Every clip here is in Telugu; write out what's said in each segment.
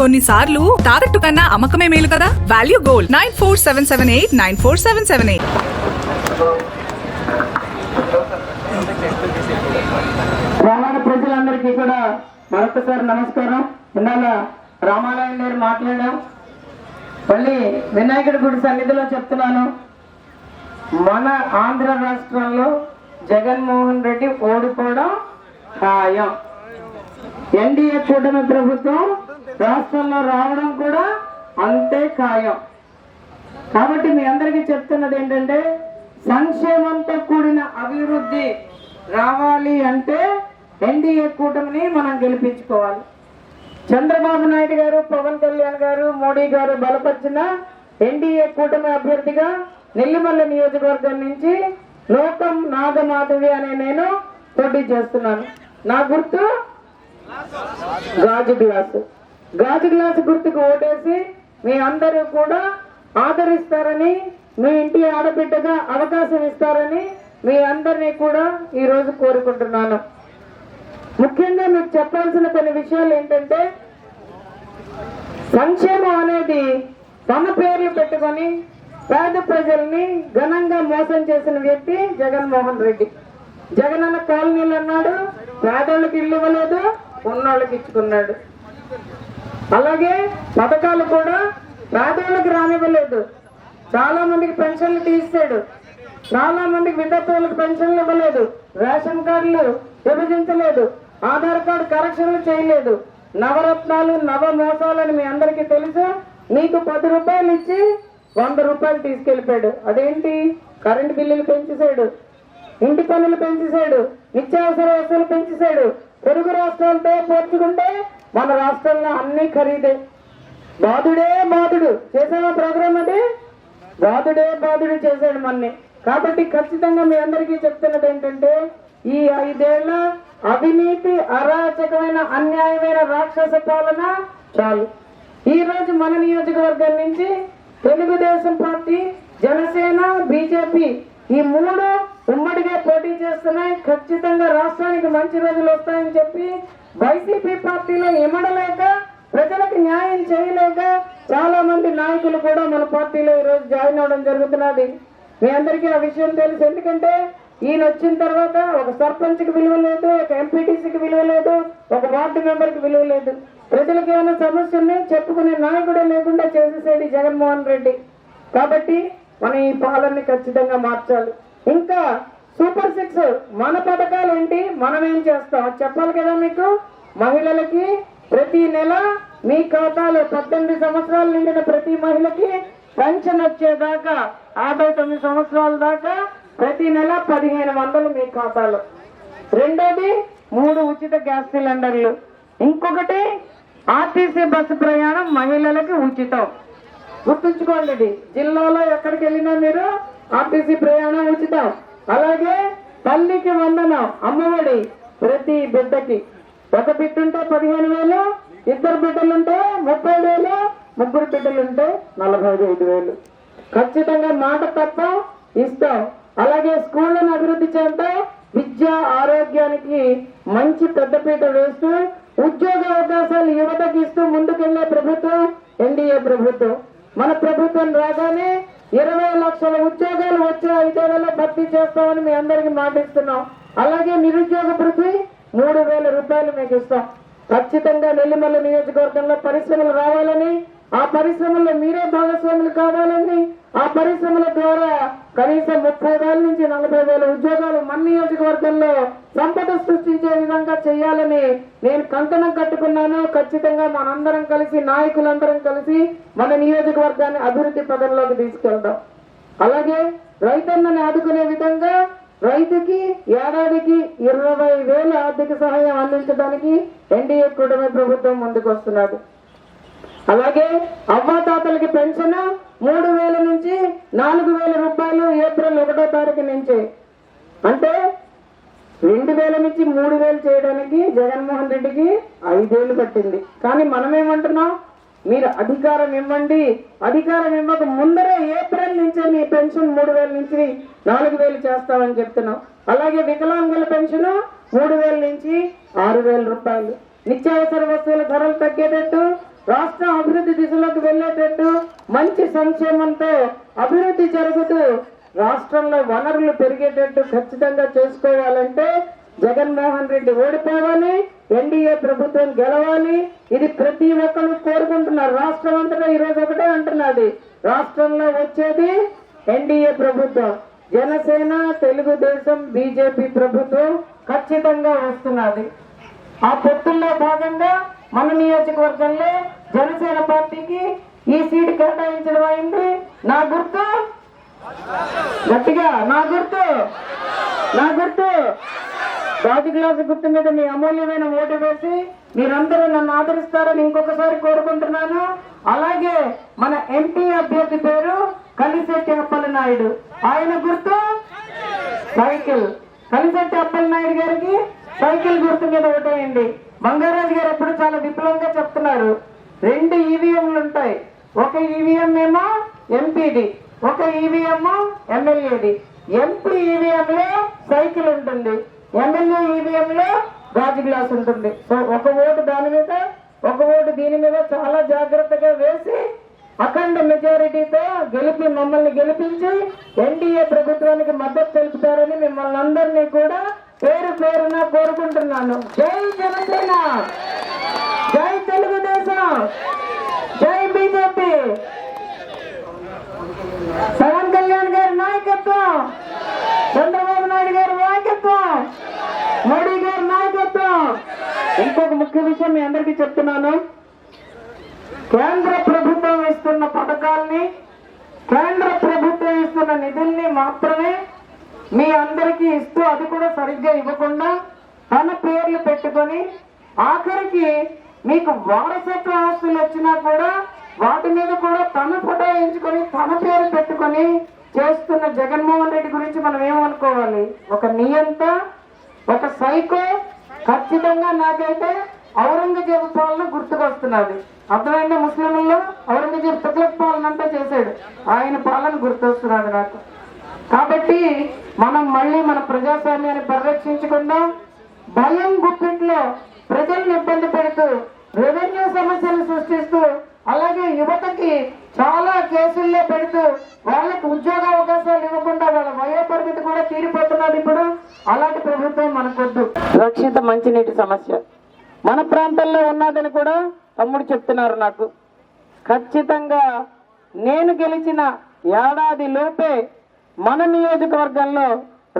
కొన్నిసార్లు తాకట్టు కన్నా అమ్మకమే మేలు కదా? Value gold nine four seven seven eight nine four seven seven eight గ్రామాల ప్రజలందరికీ కూడా మరొకసారి నమస్కారం. ఇందాక రామాలయం గారు మాట్లాడాం. మళ్ళీ వినాయకుడి గుడి సన్నిధిలో చెప్తున్నాను. మన ఆంధ్ర రాష్ట్రంలో జగన్మోహన్ రెడ్డి ఓడిపోవడం ఖాయం. ఎన్డీఏ కూటమి ప్రభుత్వం రాష్ట్రంలో రావడం కూడా అంతే ఖాయం. కాబట్టి మీ అందరికీ చెప్తున్నది ఏంటంటే సంక్షేమంతో కూడిన అభివృద్ధి రావాలి అంటే ఎన్డీఏ కూటమిని మనం గెలిపించుకోవాలి. చంద్రబాబు నాయుడు గారు పవన్ కళ్యాణ్ గారు మోడీ గారు బలపరిచిన ఎన్డీఏ కూటమి అభ్యర్థిగా నెల్లిమల్ల నియోజకవర్గం నుంచి లోకం నాగమాధవి అనే నేను పోటీ చేస్తున్నాను. నా గుర్తు గాజు గ్లాసు. గాజు గ్లాసు గుర్తుకు ఓటేసి మీ అందరూ కూడా ఆదరిస్తారని మీ ఇంటి ఆడబిడ్డగా అవకాశం ఇస్తారని మీ అందరినీ కూడా ఈరోజు కోరుకుంటున్నాను. ముఖ్యంగా మీకు చెప్పాల్సిన కొన్ని విషయాలు ఏంటంటే సంక్షేమం అనేది తమ పేర్లు పెట్టుకొని పేద ప్రజల్ని ఘనంగా మోసం చేసిన వ్యక్తి జగన్మోహన్ రెడ్డి. జగనన్న కాలనీలు అన్నాడు పేదోళ్ళకి ఇల్లు ఇవ్వలేదు ఉన్నోళ్ళకి ఇచ్చుకున్నాడు. అలాగే పథకాలు కూడా పేదోళ్ళకి రానివ్వలేదు. చాలా మందికి పెన్షన్లు తీసాడు చాలా మందికి విద్యార్థులకు పెన్షన్లు ఇవ్వలేదు. రేషన్ కార్డులు విభజించలేదు. ఆధార్ కార్డు కరెక్షన్లు చేయలేదు. నవరత్నాలు నవ మోసాలని మీ అందరికీ తెలుసు. మీకు పది రూపాయలు ఇచ్చి వంద రూపాయలు తీసుకెళ్ళిపోయాడు అదేంటి? కరెంటు బిల్లులు పెంచేశాడు. ఇంటి పనులు పెంచేశాడు. నిత్యావసర వస్తువులు పెంచేశాడు. పొరుగు రాష్ట్రాలతో పోల్చుకుంటే మన రాష్ట్రంలో అన్ని ఖరీదే. బాధుడే బాధుడు. చేసావా ప్రోగ్రామ్ అది? బాధుడే బాధుడు చేశాడు మన్ని. కాబట్టి ఖచ్చితంగా మీ అందరికీ చెప్తున్నది ఏంటంటే ఈ ఐదేళ్ళ అవినీతి అరాచకమైన అన్యాయమైన రాక్షస పాలన చాలు. ఈ రోజు మన నియోజకవర్గం నుంచి తెలుగుదేశం పార్టీ జనసేన బీజేపీ ఈ మూడు ఉమ్మడిగా పోటీ చేస్తున్నాయి. ఖచ్చితంగా రాష్ట్రానికి మంచి రోజులు వస్తాయని చెప్పి వైసీపీ పార్టీలో ఇమడలేక ప్రజలకు న్యాయం చేయలేక చాలా మంది నాయకులు కూడా మన పార్టీలో ఈరోజు రోజు జాయిన్ అవడం జరుగుతున్నది. మీ అందరికీ ఆ విషయం తెలుసు. ఎందుకంటే ఈయన వచ్చిన తర్వాత ఒక సర్పంచ్కి విలువ లేదు ఒక ఎంపీటీసీకి విలువ లేదు ఒక వార్డు మెంబర్కి విలువ లేదు. ప్రజలకు ఏమైనా సమస్య ఉన్నాయి చెప్పుకునే నాయకుడే లేకుండా చేసేసాడు జగన్మోహన్ రెడ్డి. కాబట్టి మనం ఈ పాలనని ఖచ్చితంగా మార్చాలి. ఇంకా సూపర్ సిక్స్ మన పథకాలు ఏంటి? మనం ఏం చేస్తాం? చెప్పాలి కదా మీకు? మహిళలకి ప్రతి నెల మీ ఖాతాలో పద్దెనిమిది సంవత్సరాలు నిండిన ప్రతి మహిళకి పెన్షన్ వచ్చేదాకా యాభై తొమ్మిది సంవత్సరాల దాకా ప్రతి నెల పదిహేను వందలు మీ ఖాతాలో. రెండోది మూడు ఉచిత గ్యాస్ సిలిండర్లు. ఇంకొకటి ఆర్టీసీ బస్సు ప్రయాణం మహిళలకి ఉచితం. గుర్తుంచుకోండి ఇది. జిల్లాలో ఎక్కడికి వెళ్ళినా మీరు ఆర్టీసీ ప్రయాణం ఉచితం. అలాగే తల్లికి వందనం అమ్మఒడి ప్రతి బిడ్డకి. ఒక బిడ్డ ఉంటే పదిహేను వేలు ఇద్దరు బిడ్డలుంటే ముప్పై వేలు ముగ్గురు బిడ్డలుంటే నలభై ఐదు వేలు. ఖచ్చితంగా మాట తప్ప ఇస్తాం అలాగే స్కూళ్ళను అభివృద్ధి చేద్దాం విద్య ఆరోగ్యానికి మంచి పెద్దపీట వేస్తూ ఉద్యోగ అవకాశాలు యువతకి ఇస్తూ ముందుకెళ్ళే ప్రభుత్వం ఎన్డీఏ ప్రభుత్వం. మన ప్రభుత్వం రాగానే ఇరవై లక్షల ఉద్యోగాలు వచ్చే ఐదేళ్ళలో భర్తీ చేస్తామని మీ అందరికి మాటిస్తున్నాం. అలాగే నిరుద్యోగ భృతి మూడు వేల రూపాయలు మీకు ఇస్తాం. ఖచ్చితంగా నెల్లిమల్ల నియోజకవర్గంలో పరిశ్రమలు రావాలని ఆ పరిశ్రమల్లో మీరే భాగస్వాములు కావాలని ఆ పరిశ్రమల ద్వారా కనీసం ముప్పై వేల నుంచి నలభై వేల ఉద్యోగాలు మన నియోజకవర్గంలో సంపద సృష్టించే విధంగా చేయాలని నేను కంకణం కట్టుకున్నాను. ఖచ్చితంగా మనందరం కలిసి నాయకులందరం కలిసి మన నియోజకవర్గాన్ని అభివృద్ధి పదంలోకి తీసుకెళ్దాం. అలాగే రైతన్నని ఆదుకునే విధంగా రైతుకి ఏడాదికి ఇరవై వేల ఆర్థిక సహాయం అందించడానికి ఎన్డీఏ కూటమి ప్రభుత్వం ముందుకు వస్తున్నది అలాగే అవ్వాతాతలకి పెన్షన్ మూడు వేల నుంచి నాలుగు వేల రూపాయలు ఏప్రిల్ ఒకటో తారీఖు నుంచి. అంటే రెండు వేల నుంచి మూడు వేలు చేయడానికి జగన్మోహన్ రెడ్డికి ఐదేళ్ళు పట్టింది. కానీ మనం ఏమంటున్నాం మీరు అధికారం ఇవ్వండి. అధికారం ఇవ్వక ముందరే ఏప్రిల్ నుంచే మీ పెన్షన్ మూడు వేల నుంచి నాలుగు వేలు చేస్తామని చెప్తున్నాం. అలాగే వికలాంగుల పెన్షన్ మూడు వేల నుంచి ఆరు వేల రూపాయలు. నిత్యావసర వస్తువుల ధరలు తగ్గేటట్టు రాష్ట్రం అభివృద్ధి దిశలోకి వెళ్ళేటట్టు మంచి సంక్షేమంతో అభివృద్ధి జరుగుతూ రాష్ట్రంలో వనరులు పెరిగేటట్టు ఖచ్చితంగా చేసుకోవాలంటే జగన్మోహన్ రెడ్డి ఓడిపోవాలి ఎన్డీఏ ప్రభుత్వం గెలవాలి. ఇది ప్రతి ఒక్కరు కోరుకుంటున్నారు. రాష్ట్రం అంతటా ఈరోజు ఒకటే అంటున్నది. రాష్ట్రంలో వచ్చేది ఎన్డీఏ ప్రభుత్వం. జనసేన తెలుగుదేశం బీజేపీ ప్రభుత్వం ఖచ్చితంగా వస్తున్నది. ఆ పొత్తుల్లో భాగంగా మన నియోజకవర్గంలో జనసేన పార్టీకి ఈ సీటు కేటాయించడం అయింది. నా గుర్తు? గట్టిగా నా గుర్తు? నా గుర్తు? రాజు గ్లాసు గుర్తు మీద మీ అమూల్యమైన ఓటు వేసి మీరందరూ నన్ను ఆదరిస్తారని ఇంకొకసారి కోరుకుంటున్నాను. అలాగే మన ఎంపీ అభ్యర్థి పేరు కలిశెట్టి అప్పల నాయుడు. ఆయన గుర్తు? సైకిల్. కలిశెట్టి అప్పల నాయుడు గారికి సైకిల్ గుర్తు మీద ఓటేయండి మంగారాజు గారు ఎప్పుడు చాలా విపులంగా చెప్తున్నారు. రెండు ఈవీఎంలు ఉంటాయి. ఒక ఈవీఎం ఏమో ఎంపీడి ఒక ఈవీఎం ఎమ్మెల్యేది ఎంపీ ఈవీఎం లో సైకిల్ ఉంటుంది. ఎమ్మెల్యే ఈవీఎం లో గాజు గ్లాస్ ఉంటుంది. సో ఒక ఓటు దాని మీద ఒక ఓటు దీని మీద చాలా జాగ్రత్తగా వేసి అఖండ మెజారిటీతో గెలిపి మమ్మల్ని గెలిపించి ఎన్డీఏ ప్రభుత్వానికి మద్దతు తెలుపుతారని మిమ్మల్ని అందరినీ కూడా పేరు పేరున కోరుకుంటున్నాను. జై జనసేన జై తెలుగుదేశం. జై బీజేపీ. పవన్ కళ్యాణ్ గారి నాయకత్వం. చంద్రబాబు నాయుడు గారి నాయకత్వం. మోడీ గారి నాయకత్వం. ఇంకొక ముఖ్య విషయం మీ అందరికీ చెప్తున్నాను. కేంద్ర ప్రభుత్వం ఇస్తున్న పథకాల్ని కేంద్ర ప్రభుత్వం ఇస్తున్న నిధుల్ని మాత్రమే మీ అందరికీ ఇస్తూ అది కూడా సరిగ్గా ఇవ్వకుండా తన పేర్లు పెట్టుకొని ఆఖరికి మీకు వారసత్వ ఆస్తులు వచ్చినా కూడా వాటి మీద కూడా తన ఫోటో ఎంచుకొని తన పేరు పెట్టుకొని చేస్తున్న జగన్మోహన్ రెడ్డి గురించి మనం ఏమనుకోవాలి? ఒక నియంత ఒక సైకో ఖచ్చితంగా నాకైతే ఔరంగజేబు పాలన గుర్తుకొస్తున్నది. అర్థమైందా ముస్లింలలో? ఔరంగజేబు తుగ్లక్ పాలన అంతా చేశాడు. ఆయన పాలన గుర్తొస్తున్నది నాకు. కాబట్టి మనం మళ్ళీ మన ప్రజాస్వామ్యాన్ని పరిరక్షించుకుందాం. భయం గుప్పిట్లో ప్రజల్ని ఇబ్బంది పెడుతూ రెవెన్యూ సమస్యలు సృష్టిస్తూ అలాగే యువతకి చాలా కేసుల్లో పెడుతూ వాళ్ళకి ఉద్యోగ అవకాశాలు ఇవ్వకుండా వాళ్ళ వయోపరిమితి కూడా తీరిపోతున్నది ఇప్పుడు. అలాంటి ప్రభుత్వం మనకొద్దు. రక్షిత మంచినీటి సమస్య. మన ప్రాంతంలో ఉన్నదని కూడా తమ్ముడు చెప్తున్నారు నాకు. ఖచ్చితంగా నేను గెలిచిన ఏడాది లోపే మన నియోజకవర్గంలో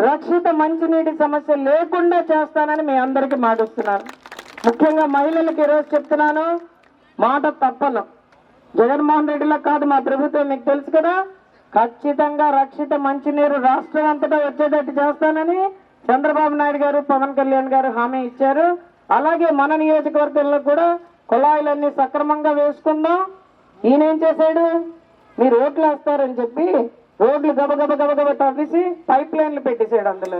రక్షిత మంచినీటి సమస్య లేకుండా చేస్తానని మీ అందరికీ మాటిస్తున్నాను ముఖ్యంగా మహిళలకు ఈరోజు చెప్తున్నాను మాట తప్పను జగన్మోహన్ రెడ్డిలో కాదు మా ప్రభుత్వం మీకు తెలుసు కదా. ఖచ్చితంగా రక్షిత మంచినీరు రాష్ట్రం అంతటా వచ్చేటట్టు చేస్తానని చంద్రబాబు నాయుడు గారు పవన్ కళ్యాణ్ గారు హామీ ఇచ్చారు. అలాగే మన నియోజకవర్గంలో కూడా కుళాయిలన్నీ సక్రమంగా వేసుకుందాం. ఈయన ఏం చేశాడు? మీరు ఓట్లు వేస్తారని చెప్పి రోడ్లు గబగబ గబగబ తవ్వేసి పైప్ లైన్లు పెట్టేసాడు అందులో.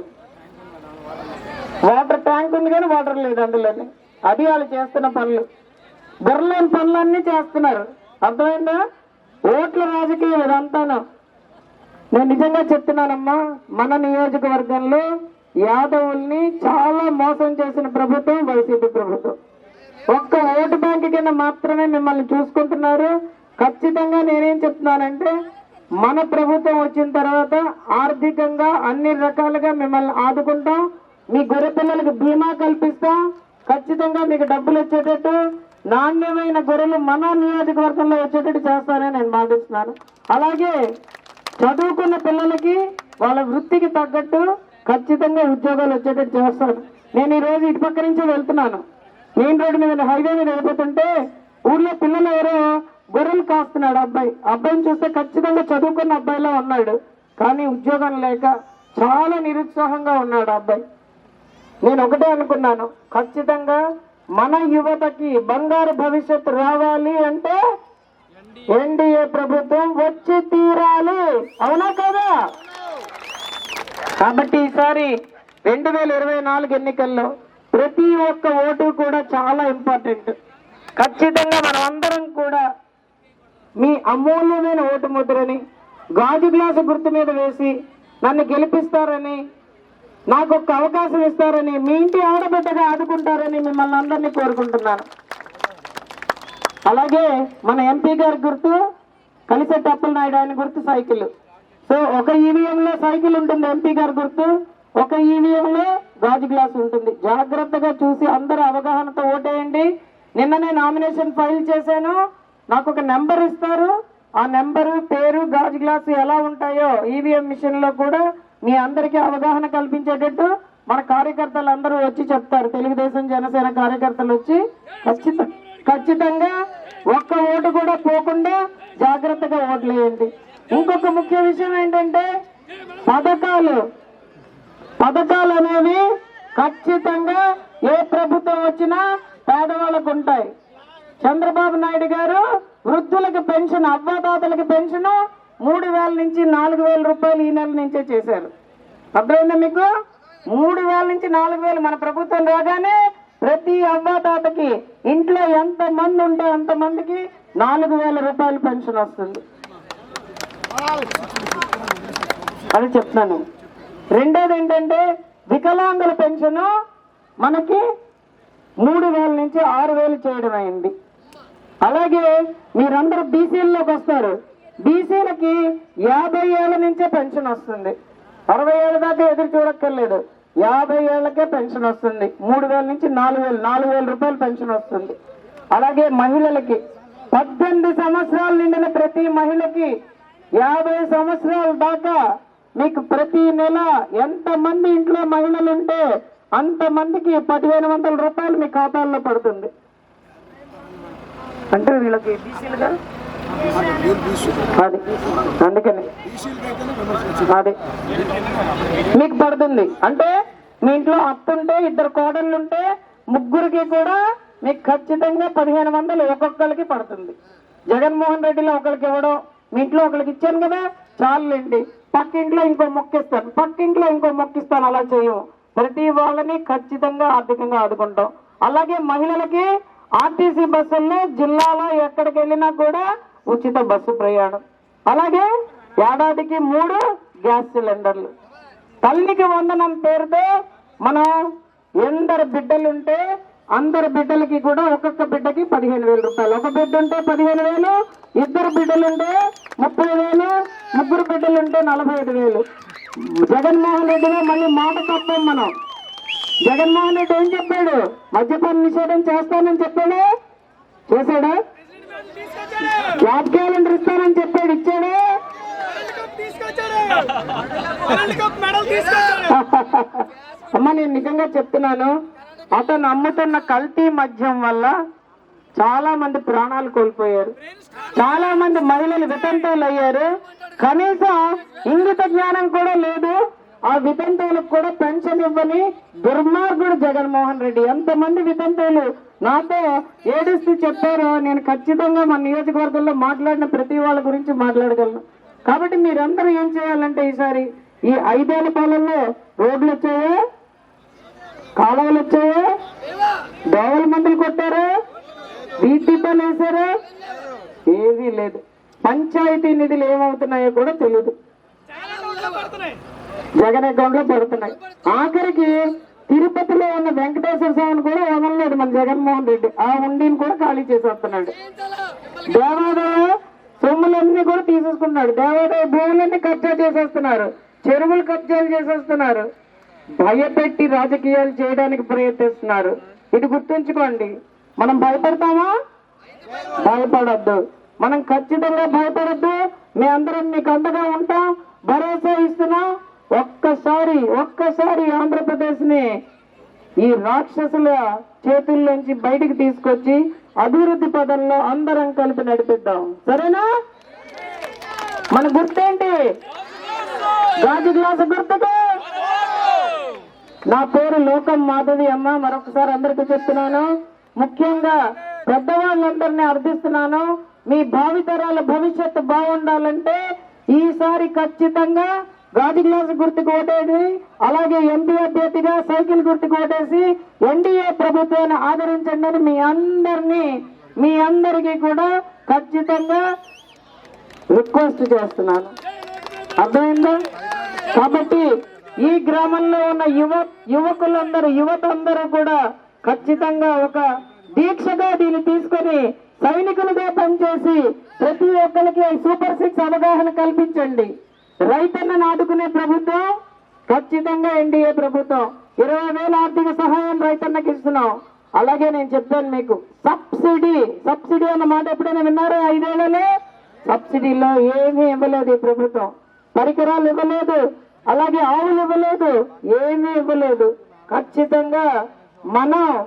వాటర్ ట్యాంక్ ఉంది కానీ వాటర్ లేదు అందులోని. అది వాళ్ళు చేస్తున్న పనులు. బుర్రలేని పనులన్నీ చేస్తున్నారు. అర్థమైందా? ఓట్ల రాజకీయం ఇదంతాను నేను నిజంగా చెప్తున్నానమ్మా మన నియోజకవర్గంలో యాదవుల్ని చాలా మోసం చేసిన ప్రభుత్వం వైసీపీ ప్రభుత్వం. ఒక్క ఓటు బ్యాంక్ కింద మాత్రమే మిమ్మల్ని చూసుకుంటున్నారు. ఖచ్చితంగా నేనేం చెప్తున్నానంటే మన ప్రభుత్వం వచ్చిన తర్వాత ఆర్థికంగా అన్ని రకాలుగా మిమ్మల్ని ఆదుకుంటాం మీ గొర్రె పిల్లలకు బీమా కల్పిస్తాం ఖచ్చితంగా మీకు డబ్బులు వచ్చేటట్టు నాణ్యమైన గొర్రెలు మన నియోజకవర్గంలో వచ్చేటట్టు చేస్తానని నేను భావిస్తున్నాను అలాగే చదువుకున్న పిల్లలకి వాళ్ళ వృత్తికి తగ్గట్టు ఖచ్చితంగా ఉద్యోగాలు వచ్చేటట్టు చేస్తాను. నేను ఈ రోజు ఇటు పక్క నుంచి వెళ్తున్నాను. మెయిన్ రోడ్డు మీద హైవే మీద వెళ్ళిపోతుంటే ఊర్లో పిల్లలు ఎవరో గొర్రెలు కాస్తున్నాడు అబ్బాయి. అబ్బాయిని చూస్తే ఖచ్చితంగా చదువుకున్న అబ్బాయిలా ఉన్నాడు. కానీ ఉద్యోగం లేక చాలా నిరుత్సాహంగా ఉన్నాడు అబ్బాయి. నేను ఒకటే అనుకున్నాను. ఖచ్చితంగా మన యువతకి బంగారు భవిష్యత్తు రావాలి అంటే ఎన్డీఏ ప్రభుత్వం వచ్చి తీరాలి. అవునా కదా? కాబట్టి ఈసారి రెండు వేల ఇరవై నాలుగు ఎన్నికల్లో ప్రతి ఒక్క ఓటు కూడా చాలా ఇంపార్టెంట్. ఖచ్చితంగా మనం అందరం కూడా మీ అమూల్యమైన ఓటు ముద్రని గాజు గ్లాసు గుర్తు మీద వేసి నన్ను గెలిపిస్తారని నాకు ఒక అవకాశం ఇస్తారని మీ ఇంటి ఆడబిడ్డగా ఆడుకుంటారని మిమ్మల్ని అందరినీ కోరుకుంటున్నాను. అలాగే మన ఎంపీ గారి గుర్తు కలిసే టప్పుల నాయుడు ఆయన గుర్తు సైకిల్. సో ఒక ఈవీఎంలో సైకిల్ ఉంటుంది ఎంపీ గారి గుర్తు ఒక ఈవీఎంలో గాజు గ్లాస్ ఉంటుంది. జాగ్రత్తగా చూసి అందరూ అవగాహనతో ఓటేయండి. నిన్ననే నామినేషన్ ఫైల్ చేశాను. నాకు ఒక నెంబర్ ఇస్తారు. ఆ నెంబరు పేరు గాజు గ్లాసు ఎలా ఉంటాయో ఈవీఎం మిషన్లో కూడా మీ అందరికీ అవగాహన కల్పించేటట్టు మన కార్యకర్తలు అందరూ వచ్చి చెప్తారు. తెలుగుదేశం జనసేన కార్యకర్తలు వచ్చి ఖచ్చితంగా ఒక్క ఓటు కూడా పోకుండా జాగ్రత్తగా ఓట్లు వేయండి. ఇంకొక ముఖ్య విషయం ఏంటంటే పథకాలు. పథకాలు అనేవి ఖచ్చితంగా ఏ ప్రభుత్వం వచ్చినా పేదవాళ్ళకు ఉంటాయి. చంద్రబాబు నాయుడు గారు వృద్ధులకు పెన్షన్ అవ్వాతాతలకు పెన్షన్ మూడు వేల నుంచి నాలుగు వేల రూపాయలు ఈ నెల నుంచే చేశారు. అర్థమైందా మీకు? మూడు వేల నుంచి నాలుగు వేలు మన ప్రభుత్వం రాగానే ప్రతి అవ్వాతాతకి ఇంట్లో ఎంత మంది ఉంటే అంత మందికి నాలుగు వేల రూపాయలు పెన్షన్ వస్తుంది. అది చెప్తాను రెండోది ఏంటంటే వికలాంగుల పెన్షన్ మనకి మూడు వేల నుంచి ఆరు వేలు చేయడం అయింది. అలాగే మీరందరూ బీసీల్లోకి వస్తారు. బీసీలకి యాభై ఏళ్ళ నుంచే పెన్షన్ వస్తుంది. అరవై ఏళ్ళ దాకా ఎదురు చూడక్కర్లేదు. యాభై ఏళ్ళకే పెన్షన్ వస్తుంది. మూడు వేల నుంచి నాలుగు వేలు నాలుగు వేల రూపాయలు పెన్షన్ వస్తుంది. అలాగే మహిళలకి పద్దెనిమిది సంవత్సరాలు నిండిన ప్రతి మహిళకి యాభై సంవత్సరాల దాకా మీకు ప్రతి నెల ఎంత మంది ఇంట్లో మహిళలు ఉంటే అంత మందికి పదిహేను వందల రూపాయలు మీ ఖాతాల్లో పడుతుంది. అంటే వీళ్ళకి బీసీలుగా అది అందుకని. అది. మీకు పడుతుంది. అంటే మీ ఇంట్లో అత్తుంటే ఇద్దరు కోడళ్ళు ఉంటే ముగ్గురికి కూడా మీకు ఖచ్చితంగా పదిహేను వందలు ఒక్కొక్కరికి పడుతుంది. జగన్మోహన్ రెడ్డిలో ఒకరికి ఇవ్వడం మీ ఇంట్లో ఒకరికి ఇచ్చాను కదా చాలండి పక్కింట్లో ఇంకో మొక్కిస్తాను పక్కింట్లో ఇంకో మొక్కిస్తాను అలా చేయము. ప్రతి వాళ్ళని ఖచ్చితంగా ఆర్థికంగా ఆదుకుంటాం. అలాగే మహిళలకి ఆర్టీసీ బస్సుల్లో జిల్లాలో ఎక్కడికి వెళ్ళినా కూడా ఉచిత బస్సు ప్రయాణం. అలాగే ఏడాదికి మూడు గ్యాస్ సిలిండర్లు. తల్లికి వందనం పేరుతో మనం ఎందరు బిడ్డలుంటే అందరు బిడ్డలకి కూడా ఒక్కొక్క బిడ్డకి పదిహేను వేల రూపాయలు. ఒక బిడ్డ ఉంటే పదిహేను వేలు ఇద్దరు బిడ్డలుంటే ముప్పై వేలు ముగ్గురు బిడ్డలుంటే నలభై ఐదు వేలు. జగన్మోహన్ రెడ్డిగా మళ్ళీ మాట తప్పం మనం. జగన్మోహన్ రెడ్డి ఏం చెప్పాడు? మద్యపాన నిషేధం చేస్తానని చెప్పాడు? చేశాడా? జాబ్ క్యాలెండర్ ఇస్తానని చెప్పాడు ఇచ్చాడు? అమ్మ నేను నిజంగా చెప్తున్నాను. అతను అమ్ముతున్న కల్తీ మద్యం వల్ల చాలా మంది ప్రాణాలు కోల్పోయారు. చాలా మంది మహిళలు వితంతువులు అయ్యారు కనీసం ఇంగిత జ్ఞానం కూడా లేదు. ఆ వితంతువులకు కూడా పెన్షన్ ఇవ్వని దుర్మార్గుడు జగన్మోహన్ రెడ్డి. ఎంతమంది వితంతువులు నాతో ఏడుస్తూ చెప్పారో నేను ఖచ్చితంగా మన నియోజకవర్గంలో మాట్లాడిన ప్రతి వాళ్ళ గురించి మాట్లాడగలను. కాబట్టి మీరందరూ ఏం చేయాలంటే ఈసారి ఈ ఐదేళ్ళ పాలనలో రోడ్లు వచ్చాయా? కాలువలు వచ్చాయా? దోవల మందులు కొట్టారా? వీటి దీపాలు ఏదీ లేదు. పంచాయతీ నిధులు ఏమవుతున్నాయో కూడా తెలియదు జగన్ అకౌంట్లో పడుతున్నాయి. ఆఖరికి తిరుపతిలో ఉన్న వెంకటేశ్వర స్వామిని కూడా వదలలేదు మన జగన్మోహన్ రెడ్డి. ఆ ఉండిని కూడా ఖాళీ చేసేస్తున్నాడు దేవాదాయ సొమ్ములన్నీ కూడా తీసేసుకున్నాడు. దేవాదాయ భూములన్నీ కబ్జా చేసేస్తున్నారు చెరువులు కబ్జాలు చేసేస్తున్నారు భయపెట్టి రాజకీయాలు చేయడానికి ప్రయత్నిస్తున్నారు. ఇది గుర్తుంచుకోండి. మనం భయపడతామా? భయపడద్దు. మనం ఖచ్చితంగా భయపడద్దు. మీ అందరం మీకు అండగా ఉంటాం. భరోసా ఇస్తున్నాం. ఒక్కసారి ఒక్కసారి ఆంధ్రప్రదేశ్ని ఈ రాక్షసుల చేతుల్లోంచి బయటికి తీసుకొచ్చి అభివృద్ధి పదంలో అందరం కలిపి నడిపిద్దాం. సరేనా? మన గుర్తేంటి? గాజు గ్లాసు గుర్తుకు? నా పేరు లోకం మాధవి అమ్మ. మరొకసారి అందరికీ చెప్తున్నాను. ముఖ్యంగా పెద్దవాళ్ళందరినీ అర్థిస్తున్నాను. మీ భావితరాల భవిష్యత్తు బాగుండాలంటే ఈసారి ఖచ్చితంగా గాజు గ్లాసు గుర్తుకు ఓటేసి అలాగే ఎంపీ అభ్యర్థిగా సైకిల్ గుర్తుకు ఓటేసి ఎన్డీఏ ప్రభుత్వాన్ని ఆదరించండి అని మీ అందరినీ మీ అందరికీ కూడా ఖచ్చితంగా రిక్వెస్ట్ చేస్తున్నాను. అర్థమైందా? కాబట్టి ఈ గ్రామంలో ఉన్న యువ యువకులందరూ యువత అందరూ కూడా ఖచ్చితంగా ఒక దీక్షగా దీన్ని తీసుకొని సైనికులుగా పనిచేసి ప్రతి ఒక్కరికి సూపర్ సిక్స్ అవగాహన కల్పించండి. రైతన్న నాటుకునే ప్రభుత్వం ఖచ్చితంగా ఎన్డీఏ ప్రభుత్వం. ఇరవై వేల ఆర్థిక సహాయం రైతన్నకి ఇస్తున్నాం. అలాగే నేను చెప్పాను మీకు సబ్సిడీ సబ్సిడీ అన్న మాట ఎప్పుడైనా విన్నారా ఐదేళ్ళలో? సబ్సిడీలో ఏమీ ఇవ్వలేదు ఈ ప్రభుత్వం. పరికరాలు ఇవ్వలేదు అలాగే ఆవులు ఇవ్వలేదు ఏమీ ఇవ్వలేదు. ఖచ్చితంగా మనం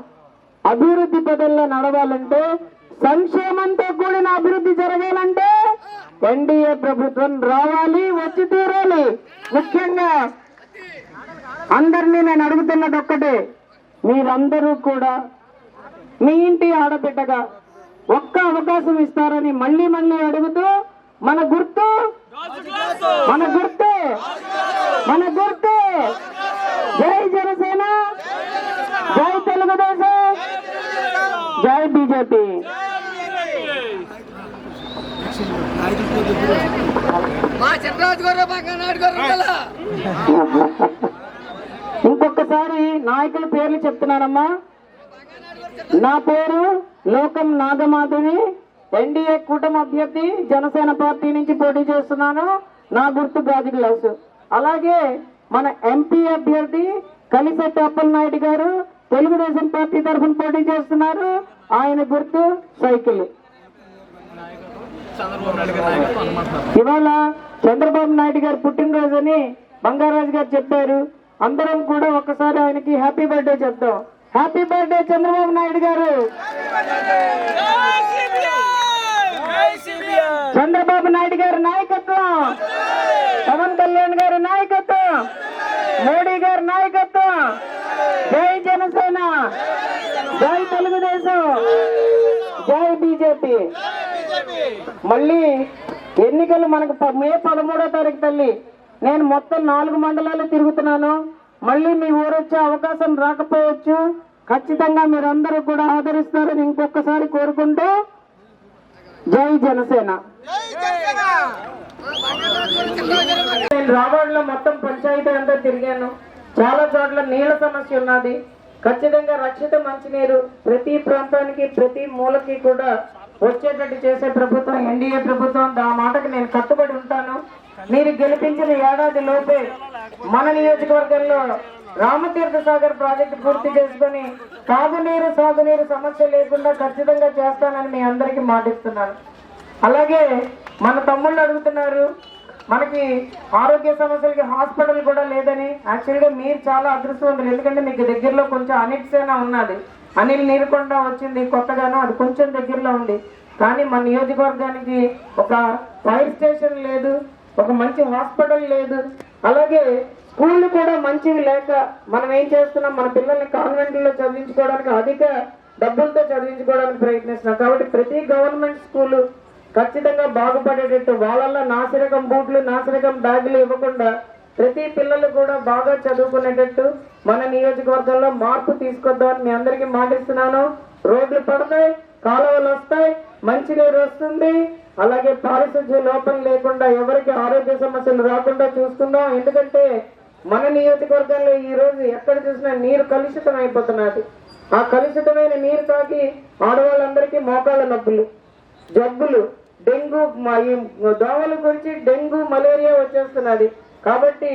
అభివృద్ధి పదంలో నడవాలంటే సంక్షేమంతో కూడిన అభివృద్ధి జరగాలంటే ఎన్డీఏ ప్రభుత్వం రావాలి వచ్చి తీరాలి. ముఖ్యంగా అందరినీ నేను అడుగుతున్నది ఒక్కటే మీరందరూ కూడా మీ ఇంటి ఆడబిడ్డగా ఒక్క అవకాశం ఇస్తారని మళ్ళీ మళ్ళీ అడుగుతూ మన గుర్తు మన గుర్తు జై జనసేన జై తెలుగుదేశం జై బీజేపీ మా గారు గారు ఇంకొకసారి నాయకుల పేర్లు చెప్తున్నానమ్మా. నా పేరు లోకం నాగమాధవి. ఎన్డీఏ కూటమి అభ్యర్థి జనసేన పార్టీ నుంచి పోటీ చేస్తున్నాను. నా గుర్తు గాజు గ్లాసు అలాగే మన ఎంపీ అభ్యర్థి కలిసెట్టి అప్పలనాయుడు గారు తెలుగుదేశం పార్టీ తరఫున పోటీ చేస్తున్నారు. ఆయన గుర్తు సైకిల్. ఇవాళ చంద్రబాబు నాయుడు గారు పుట్టినరోజు అని బంగారాజు గారు చెప్పారు. అందరం కూడా ఒక్కసారి ఆయనకి హ్యాపీ బర్త్డే చెప్తాం హ్యాపీ బర్త్డే చంద్రబాబు నాయుడు గారు. చంద్రబాబు నాయుడు గారి నాయకత్వం. పవన్ కళ్యాణ్ గారి నాయకత్వం. మోడీ గారి నాయకత్వం. జై జనసేన. జై తెలుగుదేశం. జై బీజేపీ. మళ్ళీ ఎన్నికలు మనకు ప- మే పదమూడో తారీఖు తల్లి. నేను మొత్తం నాలుగు మండలాలు తిరుగుతున్నాను. మళ్ళీ మీ ఊరు వచ్చే అవకాశం రాకపోవచ్చు. ఖచ్చితంగా మీరందరూ కూడా ఆదరిస్తారని ఇంకొకసారి కోరుకుంటూ జై జనసేన. నేను రావాడలో మొత్తం పంచాయతీ అంతా తిరిగాను. చాలా చోట్ల నీళ్ళ సమస్య ఉన్నది. ఖచ్చితంగా రక్షిత మంచినీరు ప్రతి ప్రాంతానికి ప్రతి మూలకి కూడా వచ్చేటట్టు చేసే ప్రభుత్వం ఎన్డీఏ ప్రభుత్వం ఆ మాటకు నేను కట్టుబడి ఉంటాను. మీరు గెలిపించిన ఏడాది లోపే మన నియోజకవర్గంలో రామతీర్థ సాగర్ ప్రాజెక్టు పూర్తి చేసుకొని తాగునీరు సాగునీరు సమస్య లేకుండా ఖచ్చితంగా చేస్తానని మీ అందరికీ మాటిస్తున్నాను అలాగే మన తమ్ముళ్ళు అడుగుతున్నారు మనకి ఆరోగ్య సమస్యలకి హాస్పిటల్ కూడా లేదని. యాక్చువల్గా మీరు చాలా అదృష్టవంతులు ఎందుకంటే మీకు దగ్గరలో కొంచెం అనిల్ ఉన్నది. అనిల్ నీరుకొండ వచ్చింది కొత్తగాను అది కొంచెం దగ్గరలో ఉంది. కానీ మన నియోజకవర్గానికి ఒక ఫైర్ స్టేషన్ లేదు ఒక మంచి హాస్పిటల్ లేదు. అలాగే స్కూళ్ళు కూడా మంచివి లేక మనం ఏం చేస్తున్నాం? మన పిల్లల్ని కాన్వెంట్లో చదివించుకోవడానికి అధిక డబ్బులతో చదివించుకోవడానికి ప్రయత్నిస్తున్నాం. కాబట్టి ప్రతి గవర్నమెంట్ స్కూలు ఖచ్చితంగా బాగుపడేటట్టు వాళ్ళల్లో నాసిరకం బూట్లు నాసిరకం బ్యాగులు ఇవ్వకుండా ప్రతి పిల్లలు కూడా బాగా చదువుకునేటట్టు మన నియోజకవర్గంలో మార్పు తీసుకొద్దామని మీ అందరికీ మాటిస్తున్నాను. రోడ్లు పడతాయి కాలువలు వస్తాయి మంచినీరు వస్తుంది. అలాగే పారిశుద్ధ్య లోపం లేకుండా ఎవరికి ఆరోగ్య సమస్యలు రాకుండా చూసుకుందాం. ఎందుకంటే మన నియోజకవర్గంలో ఈ రోజు ఎక్కడ చూసినా నీరు కలుషితం అయిపోతున్నది. ఆ కలుషితమైన నీరు తాగి ఆడవాళ్ళందరికీ మోకాళ్ళ నొప్పులు జబ్బులు డెంగ్యూ ఈ దోమల గురించి డెంగ్యూ మలేరియా వచ్చేస్తున్నది. కాబట్టి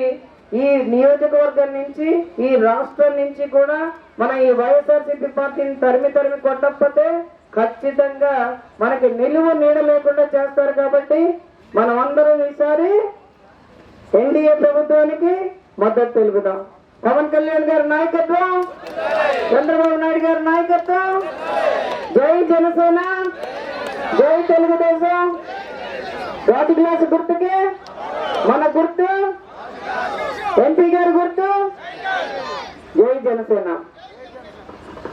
ఈ నియోజకవర్గం నుంచి ఈ రాష్ట్రం నుంచి కూడా మన ఈ వైఎస్ఆర్సీపీ పార్టీని తరిమి తరిమి కొట్టకపోతే ఖచ్చితంగా మనకి నిలువ నీడ లేకుండా చేస్తారు కాబట్టి మనం అందరం ఈసారి ఎన్డీఏ ప్రభుత్వానికి మద్దతు తెలుపుదాం. పవన్ కళ్యాణ్ గారి నాయకత్వం చంద్రబాబు నాయుడు గారి నాయకత్వం. జై జనసేన జై తెలుగుదేశం. వాటి గ్లాస్ గుర్తుకే. మన గుర్తు? ఎంపీ గారి గుర్తు? జై జనసేన.